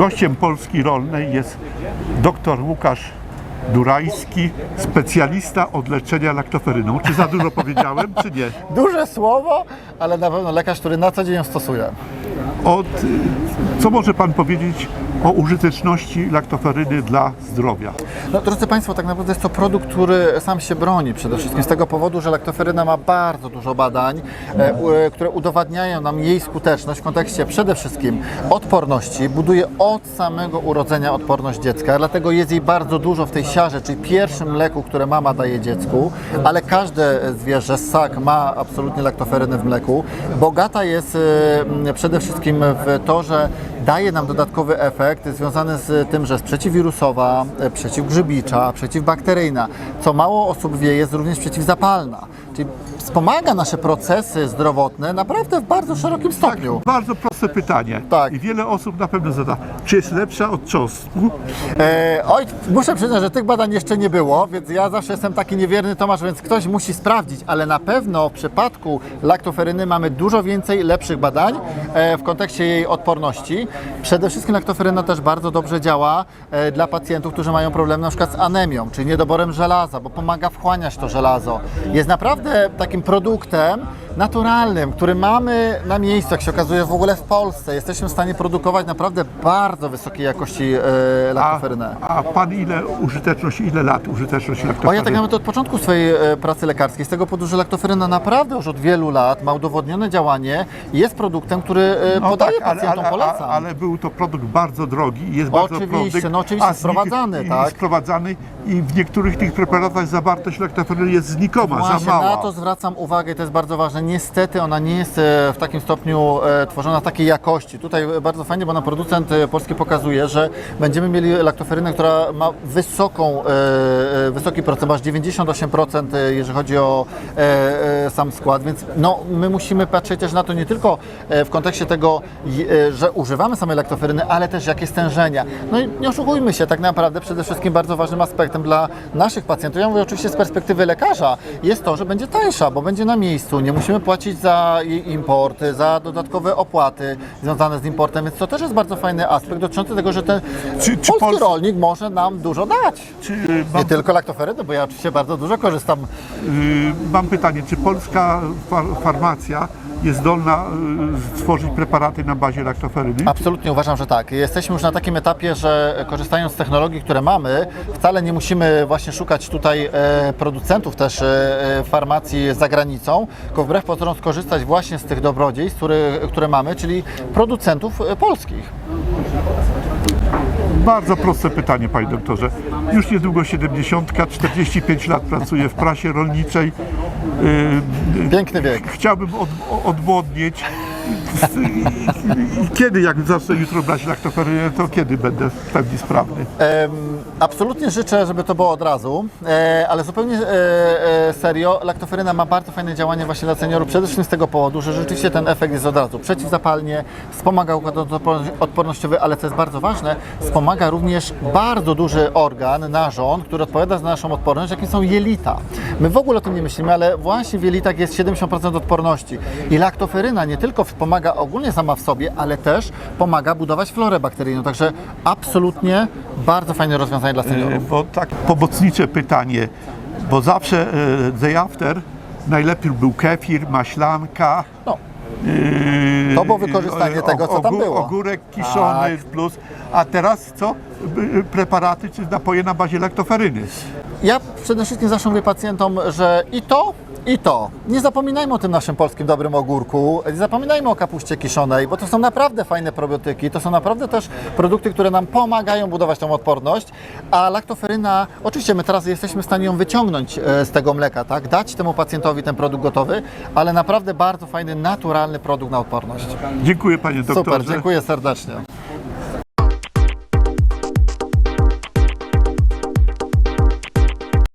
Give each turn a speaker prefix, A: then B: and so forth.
A: Gościem Polski Rolnej jest dr Łukasz Durajski, specjalista od leczenia laktoferyną. Czy za dużo powiedziałem, czy nie?
B: Duże słowo, ale na pewno lekarz, który na co dzień ją stosuje.
A: Od, co może Pan powiedzieć o użyteczności laktoferyny dla zdrowia?
B: No, drodzy Państwo, tak naprawdę jest to produkt, który sam się broni przede wszystkim z tego powodu, że laktoferyna ma bardzo dużo badań, e, e, które udowadniają nam jej skuteczność w kontekście przede wszystkim odporności. Buduje od samego urodzenia odporność dziecka, dlatego jest jej bardzo dużo w tej siarze, czyli pierwszym mleku, które mama daje dziecku, ale każde zwierzę, ssak ma absolutnie laktoferynę w mleku. Bogata jest e, przede wszystkim w to, że daje nam dodatkowy efekt związany z tym, że jest przeciwwirusowa, e, przeciwgrzybicza, przeciwbakteryjna. Co mało osób wie, jest również przeciwzapalna. Czyli wspomaga nasze procesy zdrowotne naprawdę w bardzo szerokim stopniu.
A: Bardzo proste pytanie.
B: Tak.
A: I wiele osób na pewno zada. Czy jest lepsza od czosnku?
B: E, oj, muszę przyznać, że tych badań jeszcze nie było, więc ja zawsze jestem taki niewierny Tomasz, więc ktoś musi sprawdzić, ale na pewno w przypadku laktoferyny mamy dużo więcej lepszych badań e, w kontekście jej odporności. Przede wszystkim laktoferyna też bardzo dobrze działa e, dla pacjentów, którzy mają problem na przykład z anemią, czy niedoborem żelaza, bo pomaga wchłaniać to żelazo. Jest naprawdę takim produktem naturalnym, który mamy na miejscu, jak się okazuje w ogóle w Polsce. Jesteśmy w stanie produkować naprawdę bardzo wysokiej jakości e,
A: A,
B: laktoferynę.
A: a Pan ile użyteczność, ile lat użyteczności
B: O, ja tak naprawdę od początku swojej e, pracy lekarskiej, z tego powodu, że laktoferyna naprawdę już od wielu lat ma udowodnione działanie i jest produktem, który e, podaję
A: tak, ale,
B: pacjentom,
A: ale,
B: polecam.
A: ale, ale był to produkt bardzo drogi i jest bardzo
B: Oczywiście,
A: produkt,
B: no oczywiście,
A: a z
B: sprowadzany,
A: i
B: tak.
A: sprowadzany i w niektórych tych preparatach zawartość laktoferyny jest znikoma, za
B: Właśnie
A: mała.
B: na to zwracam uwagę i to jest bardzo ważne. Niestety ona nie jest e, w takim stopniu e, tworzona w takiej jakości. Tutaj bardzo fajnie, bo nam producent e, polski pokazuje, że będziemy mieli laktoferynę, która ma wysoką, wysoki procent, aż 98% e, jeżeli chodzi o sam skład, więc no, my musimy patrzeć też na to nie tylko w kontekście tego, że używamy samej laktoferyny, ale też jakie stężenia. No i nie oszukujmy się, tak naprawdę przede wszystkim bardzo ważnym aspektem dla naszych pacjentów, ja mówię oczywiście z perspektywy lekarza, jest to, że będzie tańsza, bo będzie na miejscu, nie musimy płacić za jej import, za dodatkowe opłaty związane z importem, więc to też jest bardzo fajny aspekt dotyczący tego, że ten
A: Czy- czy
B: polski
A: Pols-
B: rolnik może nam dużo dać.
A: Czy, y,
B: Nie
A: mam,
B: tylko laktoferyny, bo ja oczywiście bardzo dużo korzystam
A: y, mam pytanie, czy polska far, farmacja jest zdolna y, stworzyć preparaty na bazie laktoferyny?
B: Absolutnie uważam, że tak. Jesteśmy już na takim etapie, że korzystając z technologii, które mamy, wcale nie musimy właśnie szukać tutaj e, producentów też e, e, farmacji za granicą, tylko wbrew pozorom skorzystać właśnie z tych dobrodziejstw, które, które mamy, czyli producentów e, polskich.
A: Bardzo proste pytanie, panie doktorze. Już niedługo 70, 45 lat pracuję w prasie rolniczej. Y,
B: Piękny wiek.
A: Chciałbym od, odmłodnieć. Kiedy, jak zacznę jutro brać laktoferynę, to kiedy będę w pełni sprawny?
B: Absolutnie życzę, żeby to było od razu, e, ale zupełnie e, e, serio, laktoferyna ma bardzo fajne działanie właśnie dla seniorów, przede wszystkim z tego powodu, że rzeczywiście ten efekt jest od razu przeciwzapalnie, wspomaga układ odporno- odpornościowy, ale co jest bardzo ważne, wspomaga również bardzo duży organ, narząd, który odpowiada za naszą odporność, jakim są jelita. My w ogóle o tym nie myślimy, ale właśnie w jelitach jest 70% odporności i laktoferyna nie tylko wspomaga ogólnie sama w sobie, ale też pomaga budować florę bakteryjną, także absolutnie bardzo fajne rozwiązanie dla
A: Y,
B: seniorów.
A: Bo tak pomocnicze pytanie, bo zawsze day after najlepiej był kefir, maślanka.
B: No.
A: y,
B: To było wykorzystanie tego, co tam było.
A: Ogórek kiszony
B: Tak.
A: plus, a teraz co? Preparaty czy napoje na bazie laktoferyny.
B: Ja przede wszystkim zawsze mówię pacjentom, że i to, i to. Nie zapominajmy o tym naszym polskim dobrym ogórku, nie zapominajmy o kapuście kiszonej, bo to są naprawdę fajne probiotyki, to są naprawdę też produkty, które nam pomagają budować tą odporność, a laktoferyna, oczywiście my teraz jesteśmy w stanie ją wyciągnąć e, z tego mleka, tak, dać temu pacjentowi ten produkt gotowy, ale naprawdę bardzo fajny, naturalny produkt na odporność.
A: Dziękuję panie doktorze.
B: Super, dziękuję serdecznie.